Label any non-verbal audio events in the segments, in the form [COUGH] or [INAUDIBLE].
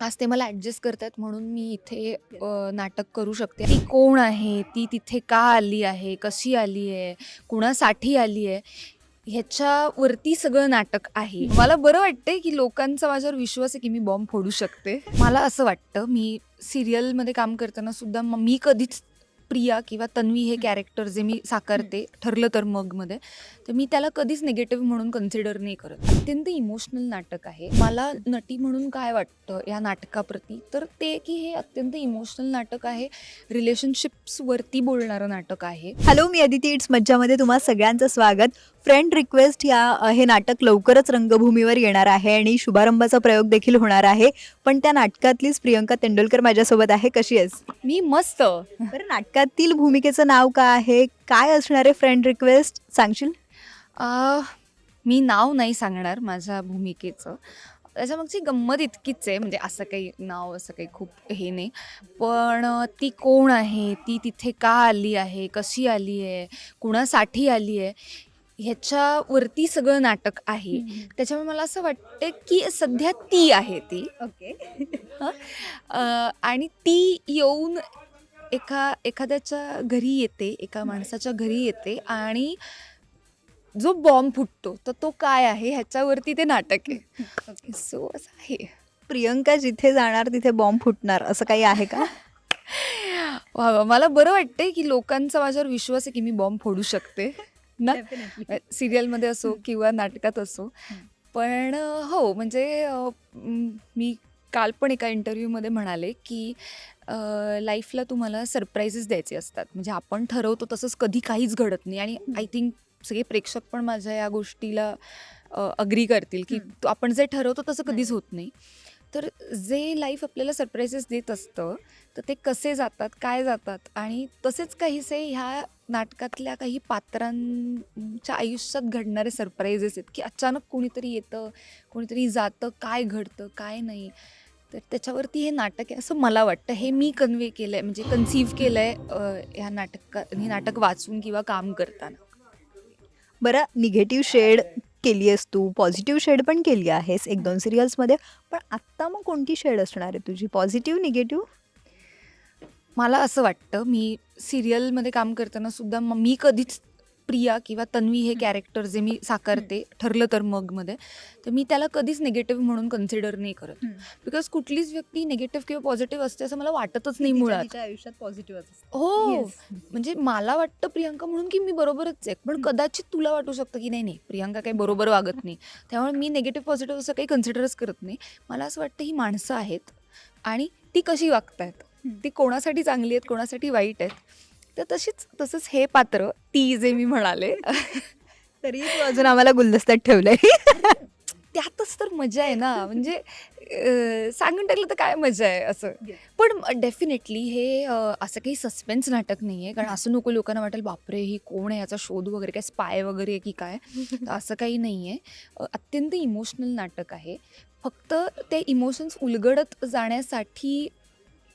आज ते मला ॲडजस्ट करतात म्हणून मी इथे नाटक करू शकते. ती कोण आहे? ती तिथे का आली आहे? कशी आली आहे? कुणासाठी आली आहे? ह्याच्यावरती सगळं नाटक आहे. मला बरं वाटतंय की लोकांचा माझ्यावर विश्वास आहे की मी बॉम्ब फोडू शकते. मला असं वाटतं. मी सिरियलमध्ये काम करताना सुद्धा मी कधीच प्रिया किंवा तन्वी हे कॅरेक्टर जे मी साकारते ठरलं तर मगमध्ये तर मी त्याला कधीच निगेटिव्ह म्हणून कन्सिडर नाही करत. अत्यंत इमोशनल नाटक आहे. मला नटी म्हणून काय वाटतं या नाटकाप्रती? तर ते की हे अत्यंत इमोशनल नाटक आहे. रिलेशनशिप्सवरती बोलणारं नाटक आहे. हॅलो मी अदिती इट्स मज्जामध्ये तुम्हा सगळ्यांचं स्वागत. फ्रेंड रिक्वेस्ट या हे नाटक लवकरच रंगभूमीवर येणार आहे आणि शुभारंभाचा प्रयोग देखील होणार आहे. पण त्या नाटकातलीच प्रियंका तेंडुलकर माझ्यासोबत आहे. कशी आहेस? मी मस्त. बरं नाटकातील भूमिकेचं नाव काय आहे? काय असणार आहे फ्रेंड रिक्वेस्ट सांगशील मी नाव नाही सांगणार माझ्या भूमिकेचं. त्याच्यामागची गंमत इतकीच आहे म्हणजे असं काही नाव असं काही खूप हे नाही. पण ती कोण आहे? ती तिथे का आली आहे? कशी आली आहे? कुणासाठी आली आहे? ह्याच्यावरती सगळं नाटक आहे. त्याच्यामुळे मला असं वाटतं की सध्या ती आहे ती. ओके. [LAUGHS] आणि ती येऊन एका एखाद्याच्या घरी येते एका माणसाच्या घरी येते आणि जो बॉम्ब फुटतो तर तो काय आहे? ह्याच्यावरती ते नाटक आहे. [LAUGHS] सो असं आहे. प्रियंका जिथे जाणार तिथे बॉम्ब फुटणार असं काही आहे का? [LAUGHS] वा, मला बरं वाटतंय की लोकांचा माझ्यावर विश्वास आहे की मी बॉम्ब फोडू शकते. ना सिरियलमध्ये असो किंवा नाटकात असो. पण हो म्हणजे म, काल पण एका इंटरव्ह्यूमध्ये म्हणाले की लाईफला तुम्हाला सरप्राईजेस द्यायचे असतात. म्हणजे आपण ठरवतो तसंच कधी काहीच घडत नाही. आणि आय थिंक सगळे प्रेक्षक पण माझ्या या गोष्टीला अग्री करतील की आपण जे ठरवतो तसं कधीच होत नाही. तर जे लाईफ आपल्याला सरप्राईजेस देत असतं तर ते कसे जातात काय जातात आणि तसेच काहीसे ह्या नाटकातल्या काही पात्रांच्या आयुष्यात घडणारे सरप्राईजेस आहेत की अचानक कोणीतरी येतं कोणीतरी जातं काय घडतं काय नाही. तर त्याच्यावरती हे नाटक आहे असं मला वाटतं. हे मी कन्वे केलं आहे म्हणजे कन्सिव्ह केलं आहे ह्या नाटक हे नाटक वाचून किंवा काम करताना. बरं निगेटिव्ह शेड केली आहेस तू पॉझिटिव्ह शेड पण केली आहेस एक दोन सिरियल्समध्ये पण आत्ता मग कोणती शेड असणार आहे तुझी? पॉझिटिव्ह निगेटिव्ह मला असं वाटतं मी सिरियलमध्ये काम करताना सुद्धा म- मी कधीच प्रिया किंवा तन्वी हे कॅरेक्टर जे मी साकारते ठरलं तर मगमध्ये तर मी त्याला कधीच निगेटिव्ह म्हणून कन्सिडर नाही करत. बिकॉज कुठलीच व्यक्ती निगेटिव्ह किंवा पॉझिटिव्ह असते असं मला वाटतच नाही मुळात. आयुष्यात पॉझिटिव्ह हो. म्हणजे मला वाटतं प्रियंका म्हणून की मी बरोबरच आहे. पण हम्म. कदाचित तुला वाटू शकतं की नाही नाही प्रियंका काही बरोबर वागत नाही. त्यामुळे मी निगेटिव्ह पॉझिटिव्ह असं काही कन्सिडरच करत नाही. मला असं वाटतं ही माणसं आहेत आणि ती कशी वागतायत. ती कोणासाठी चांगली आहेत कोणासाठी वाईट आहेत तर तशीच तसंच हे पात्र ती जे मी म्हणाले. [LAUGHS] तरी तू अजून आम्हाला गुलदस्त्यात ठेवलंय. [LAUGHS] त्यातच तर मजा आहे ना. म्हणजे सांगून टाकलं तर काय मजा आहे असं. पण डेफिनेटली हे असं काही सस्पेन्स नाटक नाही आहे कारण असं नको लोकांना वाटेल बापरे ही कोण आहे? याचा शोध वगैरे काय स्पाय वगैरे आहे की काय? असं काही नाही आहे अत्यंत इमोशनल नाटक आहे. फक्त ते इमोशन्स उलगडत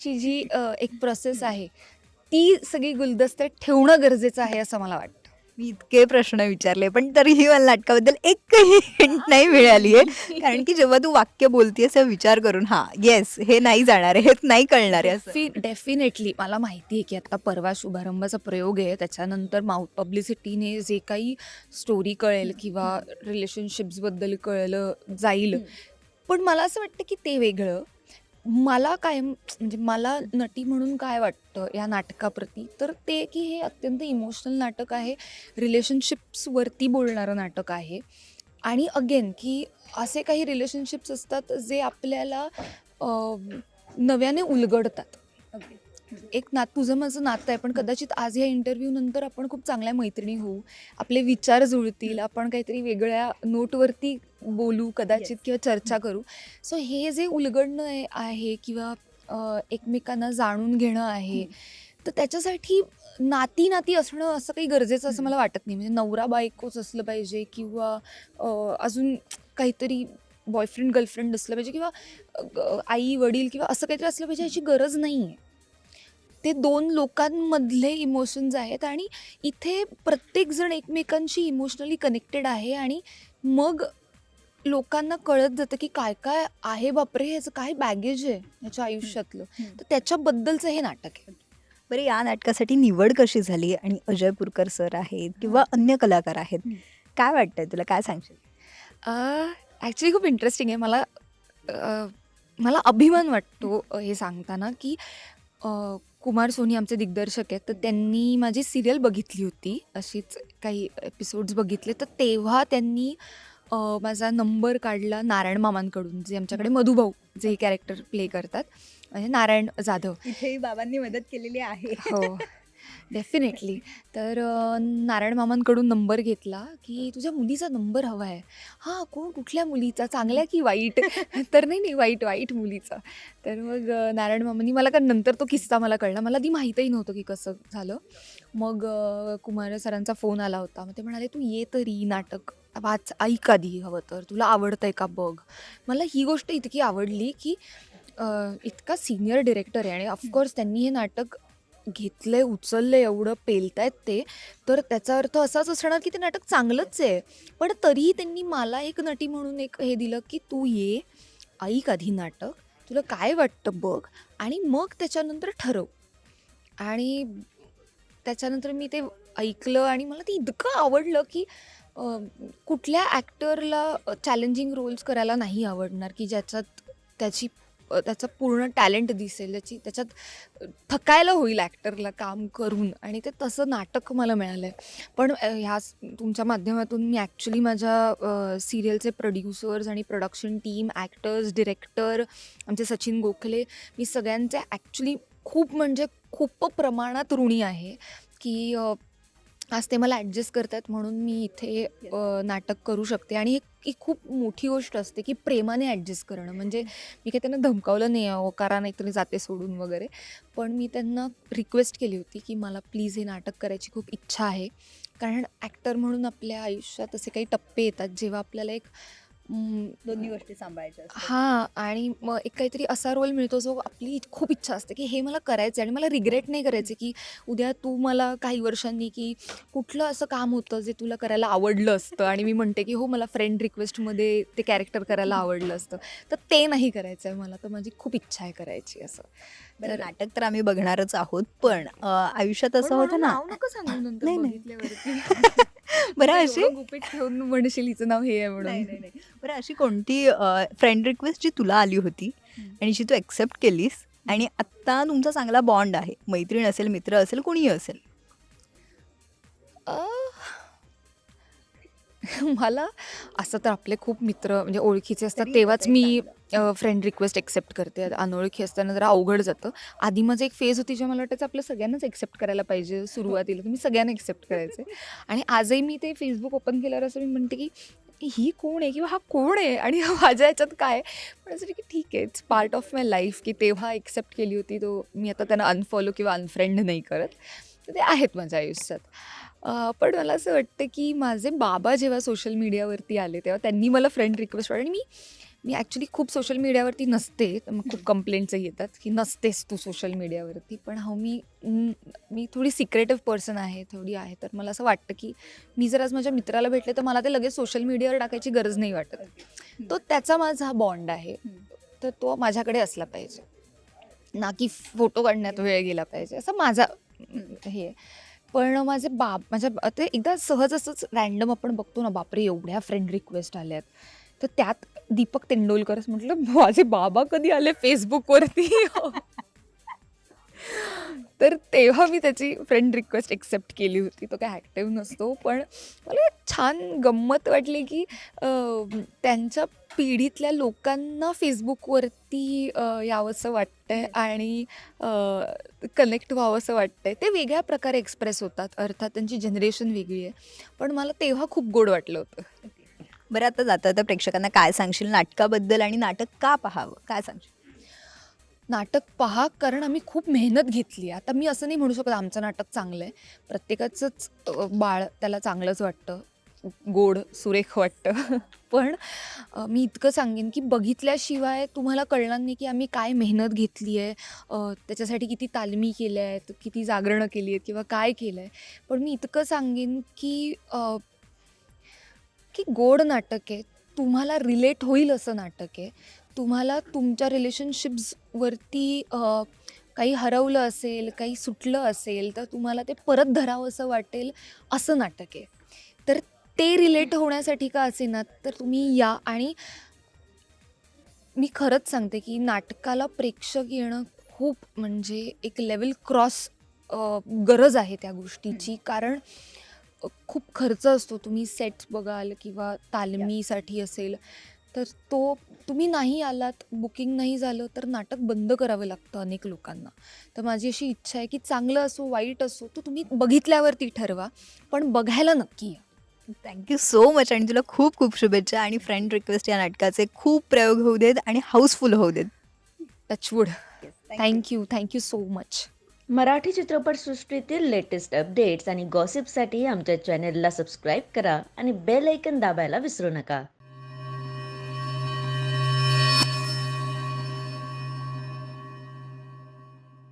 जाण्यासाठीची जी एक प्रोसेस आहे ती सगळी गुलदस्त्यात ठेवणं गरजेचं आहे असं मला वाटतं. मी इतके प्रश्न विचारले पण तरीही मला नाटकाबद्दल एकही हिंट नाही मिळाली आहे. कारण की जेव्हा तू वाक्य बोलतेस तेव्हा विचार करून हा येस हे नाही जाणार आहे हे नाही कळणार आहे असं. डेफिनेटली मला माहिती आहे की आता परवा शुभारंभाचा प्रयोग आहे त्याच्यानंतर माउथ पब्लिसिटीने जे काही स्टोरी कळेल किंवा रिलेशनशिप्सबद्दल कळलं जाईल. पण मला असं वाटतं की ते वेगळं. मला काय म्हणजे मला नटी म्हणून काय वाटतं या नाटकाप्रती? तर ते की हे अत्यंत इमोशनल नाटक आहे. रिलेशनशिप्सवरती बोलणारं नाटक आहे. आणि अगेन की असे काही रिलेशनशिप्स असतात जे आपल्याला नव्याने उलगडतात. एक नात तुझं माझं नातं आहे पण कदाचित आज या इंटरव्ह्यू नंतर आपण खूप चांगल्या मैत्रिणी होऊ. आपले विचार जुळतील आपण काहीतरी वेगळ्या नोटवरती बोलू कदाचित. किंवा चर्चा करू. सो हे जे उलगडणं आहे- किंवा एकमेकांना जाणून घेणं आहे तर त्याच्यासाठी नाती नाती असणं असं काही गरजेचं असं मला वाटत नाही. म्हणजे नवरा बायकोच असलं पाहिजे किंवा अजून काहीतरी बॉयफ्रेंड गर्लफ्रेंड असलं पाहिजे किंवा आई वडील किंवा असं काहीतरी असलं पाहिजे ह्याची गरज नाही आहे ते दोन लोकांमधले इमोशन्स आहेत आणि इथे प्रत्येकजण एकमेकांशी इमोशनली कनेक्टेड आहे आणि मग लोकांना कळत जातं की काय काय आहे बापरे ह्याचं काय बॅगेज आहे ह्याच्या आयुष्यातलं. तर त्याच्याबद्दलचं हे नाटक आहे. बरं या नाटकासाठी निवड कशी झाली आणि अजय पुरकर सर आहेत किंवा अन्य कलाकार आहेत. काय वाटतंय तुला? काय सांगशील? ॲक्च्युली खूप इंटरेस्टिंग आहे. मला मला अभिमान वाटतो हे सांगताना की कुमार सोनी आमचे दिग्दर्शक आहेत तर त्यांनी माझी सिरियल बघितली होती. अशीच काही एपिसोड्स बघितले. तर तेव्हा त्यांनी माझा नंबर काढला नारायण मामांकडून जे आमच्याकडे मधुभाऊ जे कॅरेक्टर प्ले करतात. म्हणजे नारायण जाधव. इथेही बाबांनी मदत केलेली आहे. हो. डेफिनेटली तर अ, नारायण मामांकडून नंबर घेतला की तुझ्या मुलीचा नंबर हवा आहे. हां कोण? कुठल्या मुलीचा? चांगल्या की वाईट? [LAUGHS] तर नाही नाही वाईट वाईट मुलीचा. तर मग अ, नारायण मामांनी मला का नंतर तो किस्सा मला कळला. मला ती माहीतही नव्हतं की कसं झालं. मग अ, कुमार सरांचा फोन आला होता. मग ते म्हणाले तू ये तरी नाटक. वाच ऐक आधी हवं तर. तुला आवडतंय का बघ? मला ही गोष्ट इतकी आवडली की अ, इतका सिनियर डिरेक्टर आहे आणि ऑफकोर्स त्यांनी हे नाटक घेतलंय उचललंय एवढं पेलतायत ते. तर त्याचा अर्थ असाच असणार की ते नाटक चांगलंच आहे. पण तरीही त्यांनी मला एक नटी म्हणून एक हे दिलं की तू ये ऐक आधी नाटक तुला काय वाटतं बघ आणि मग त्याच्यानंतर ठरव. आणि त्याच्यानंतर मी ते ऐकलं आणि मला ते इतकं आवडलं की कुठल्या ॲक्टरला चॅलेंजिंग रोल्स करायला नाही आवडणार की ज्याच्यात त्याची त्याचं पूर्ण टॅलेंट दिसेल त्याची त्याच्यात थकायला होईल ॲक्टरला काम करून आणि ते तसं नाटक मला मिळालं आहे पण ह्या तुमच्या माध्यमातून मी ॲक्च्युली माझ्या सिरियलचे प्रोड्युसर्स आणि प्रोडक्शन टीम ॲक्टर्स डिरेक्टर आमचे सचिन गोखले मी सगळ्यांचे ॲक्च्युली खूप म्हणजे खूप प्रमाणात ऋणी आहे की आज ते मला ॲडजस्ट करतात म्हणून मी इथे नाटक करू शकते. आणि एक ही खूप मोठी गोष्ट असते की प्रेमाने ॲडजस्ट करणं. म्हणजे मी काही त्यांना धमकावलं नाही आहे करा नाही मी जाते सोडून वगैरे. पण मी त्यांना रिक्वेस्ट केली होती की मला प्लीज हे नाटक करायची खूप इच्छा आहे. कारण ॲक्टर म्हणून आपल्या आयुष्यात असे काही टप्पे येतात जेव्हा आपल्याला एक दोन्ही गोष्टी सांभाळायच्या हां आणि मग एक काहीतरी असा रोल मिळतो जो आपली खूप इच्छा असते की हे मला करायचं आहे आणि मला रिग्रेट नाही करायचं की उद्या तू मला काही वर्षांनी की कुठलं असं काम होतं जे तुला करायला आवडलं असतं आणि मी म्हणते की हो मला फ्रेंड रिक्वेस्टमध्ये ते कॅरेक्टर करायला आवडलं असतं तर ते नाही करायचं आहे मला तर माझी खूप इच्छा आहे करायची असं बरं तर- नाटक तर आम्ही बघणारच आहोत पण अ, आयुष्यात असं होतं ना नाव नको सांगू [LAUGHS] नंतर नाही, नाही. बघितल्यावरती. [LAUGHS] [LAUGHS] बरं अशी गुपित ठेवून म्हणशील हिचं नाव हे आहे नाही, म्हणून नाही. बरं अशी कोणती फ्रेंड रिक्वेस्ट जी तुला आली होती हम्म. आणि जी तू एक्सेप्ट केलीस आणि आत्ता तुमचा चांगला बॉन्ड आहे मैत्रीण असेल मित्र असेल कोणीही असेल अ, [LAUGHS] मला असं तर आपले खूप मित्र म्हणजे ओळखीचे असतात तेव्हाच मी फ्रेंड रिक्वेस्ट एक्सेप्ट करते. अनोळखी असताना जरा अवघड जातं. आधी माझं एक फेज होती जेव्हा मला वाटायचं आपलं सगळ्यांनाच एक्सेप्ट करायला पाहिजे सुरुवातीला तुम्ही सगळ्यांना एक्सेप्ट करायचे आणि आजही मी ते फेसबुक ओपन केल्यावर असं मी म्हणते की ही कोण आहे? किंवा हा कोण आहे? आणि हा [LAUGHS] माझ्या ह्याच्यात काय पण असं की ठीक आहे it's part of my life की तेव्हा एक्सेप्ट केली होती तो मी आता त्यांना अनफॉलो किंवा अनफ्रेंड नाही करत. तर ते आहेत माझ्या आयुष्यात. अं, पण मला असं वाटतं की माझे बाबा जेव्हा सोशल मीडियावरती आले तेव्हा त्यांनी मला फ्रेंड रिक्वेस्ट आणि मी मी ॲक्च्युली खूप सोशल मीडियावरती नसते. तर मग खूप कंप्लेंट्सही येतात की नसतेस तू सोशल मीडियावरती पण हो मी मी थोडी सिक्रेटिव्ह पर्सन आहे थोडी आहे. तर मला असं वाटतं की मी जर आज माझ्या मित्राला भेटले तर मला ते लगेच सोशल मीडियावर टाकायची गरज नाही वाटत. तो त्याचा माझा बॉन्ड आहे. तर तो माझ्याकडे असला पाहिजे. ना की फोटो काढण्यात वेळ गेला पाहिजे. असं माझा हे आहे. पण माझे बाब माझ्या ते एकदा सहज असंच रॅन्डम आपण बघतो ना बापरे एवढ्या फ्रेंड रिक्वेस्ट आल्यात. तर त्यात दीपक तेंडोलकरच म्हटलं माझे बाबा कधी आले फेसबुकवरती [LAUGHS] तर तेव्हा मी त्याची फ्रेंड रिक्वेस्ट एक्सेप्ट केली होती. तो काय ॲक्टिव्ह नसतो पण मला छान गंमत वाटली की त्यांच्या पिढीतल्या लोकांना फेसबुकवरती यावंसं वाटतंय आणि कनेक्ट व्हावंसं वाटतंय. ते वेगळ्या प्रकारे एक्सप्रेस होतात. अर्थात त्यांची जनरेशन वेगळी आहे. पण मला तेव्हा खूप गोड वाटलं होतं. बरं आता जाता जाता प्रेक्षकांना काय सांगशील? नाटकाबद्दल आणि नाटक का पाहावं? काय सांगशील? नाटक पहा कारण आम्ही खूप मेहनत घेतली आहे. आता मी असं नाही म्हणू शकत आमचं नाटक चांगलं आहे. प्रत्येकाचंच बाळ त्याला चांगलंच वाटतं. गोड सुरेख वाटतं. [LAUGHS] पण मी इतकं सांगेन की बघितल्याशिवाय तुम्हाला कळणार नाही की आम्ही काय मेहनत घेतली आहे. त्याच्यासाठी किती तालमी केल्या आहेत किती जागरणं केली आहेत किंवा काय केलं आहे पण मी इतकं सांगेन की की गोड नाटक आहे. तुम्हाला रिलेट होईल असं नाटक आहे. तुम्हाला तुमच्या रिलेशनशिप्सवरती काही हरवलं असेल काही सुटलं असेल तर तुम्हाला ते परत धरावं असं वाटेल असं नाटक आहे. तर ते रिलेट होण्यासाठी का असेना तर तुम्ही या आणि मी खरंच सांगते की नाटकाला प्रेक्षक येणं खूप म्हणजे एक लेवल क्रॉस गरज आहे त्या गोष्टीची. कारण खूप खर्च असतो. तुम्ही सेट्स बघाल किंवा तालमीसाठी असेल तर तो तुम्ही नाही आलात बुकिंग नाही झालं तर नाटक बंद करावं लागतं अनेक लोकांना. तर माझी अशी इच्छा आहे की चांगलं असो वाईट असो तो तुम्ही बघितल्यावरती ठरवा पण बघायला नक्की या. थँक्यू सो मच आणि तुला खूप खूप शुभेच्छा आणि फ्रेंड रिक्वेस्ट या नाटकाचे खूप प्रयोग होऊ देत आणि हाऊसफुल होऊ देत. Touch wood thank you thank you so much Marathi चित्रपटसृष्टीतील लेटेस्ट अपडेट्स आणि गॉसिपसाठी आमच्या चॅनेलला सबस्क्राईब करा आणि बेल ऐकन दाबायला विसरू नका.